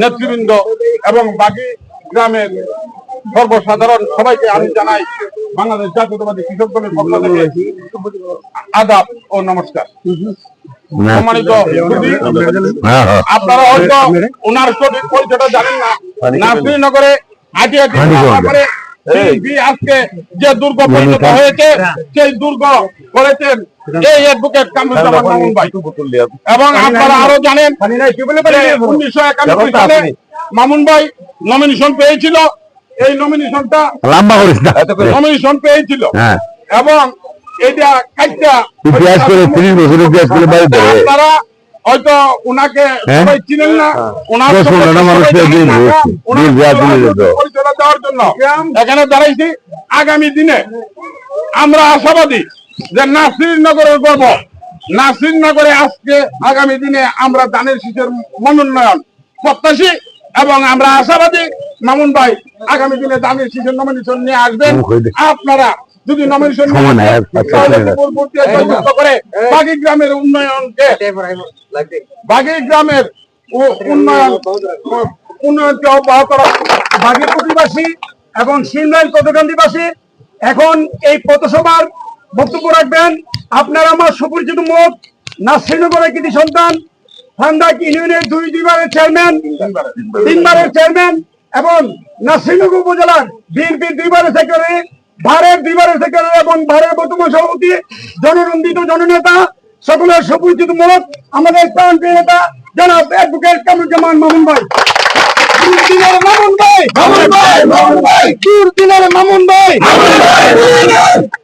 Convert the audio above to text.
নেতৃবৃন্দ এবং বাকি গ্রামের সর্বসাধারণ সবাইকে আমি জানাই বাংলাদেশ জাতীয়তাবাদী কৃষক দলের পক্ষ থেকে আদাব ও নমস্কার। সম্মানিত আপনারা হয়তো ওনার সঠিক পরিচয়টা জানেন না। আটি আটি আজকে যে দুর্গ পরিণত হয়েছে সেই দুর্গ করেছেন এই অ্যাডভোকেট কামরুজ্জামান মামুন ভাই। এবং আপনারা আরও জানেন উনিশশো একানব্বই সালে মামুন ভাই নমিনেশন পেয়েছিল। এই নমিনেশনটা লম্বা করিস না নমিনেশন পেয়েছিল। হ্যাঁ। এবং এটা কাইটা ইতিহাস করে তিরিশ বছর ইতিহাস করে বাড়ি ধরে আপনারা হয়তো উনাকে হ্যাঁ? সবাই চিনেন না। ওনার। পরিচয় দেওয়ার জন্য। এখানে দাঁড়াইছি। আগামী দিনে আমরা আশাবাদী যে নাসির নগরের গর্ব। নাসির নগরে আজকে আগামী দিনে আমরা ধানের শীষের মনোনয়ন প্রত্যাশী এবং আমরা আশাবাদী। মামুন ভাই আগামী দিনে ধানের শীষের নমিনেশন নিয়ে আসবেন। আপনারা যদি নমিনেশন করে বাকি গ্রামের উন্নয়নকে বাকি গ্রামের উন্নয়ন উন্নয়নকে অব্যাহত বাগের প্রতিবাসী এবং সিনরাইল কতকান্দিবাসী এখন এই পথসভার বক্তব্য রাখবেন। আপনার আমার সুপরিচিত মুখ নাসিরনগরের কৃতি সন্তান ফান্দাক ইউনিয়নের দুই দুইবারের চেয়ারম্যান তিনবারের চেয়ারম্যান এবং নাসিরনগর উপজেলার বিএনপির দুইবারের সেক্রেটারি ভারের দুইবারের সেক্রেটারি এবং ভারের বর্তমান সভাপতি জননন্দিত জননেতা সকলের সুপরিচিত মুখ আমাদের প্রান্তীয় নেতা জনাব অ্যাডভোকেট কামরুজ্জামান মামুন ভাই। দিনের মামুন ভাই মামুন ভাই মামুন ভাই। দিনের মামুন ভাই মামুন ভাই।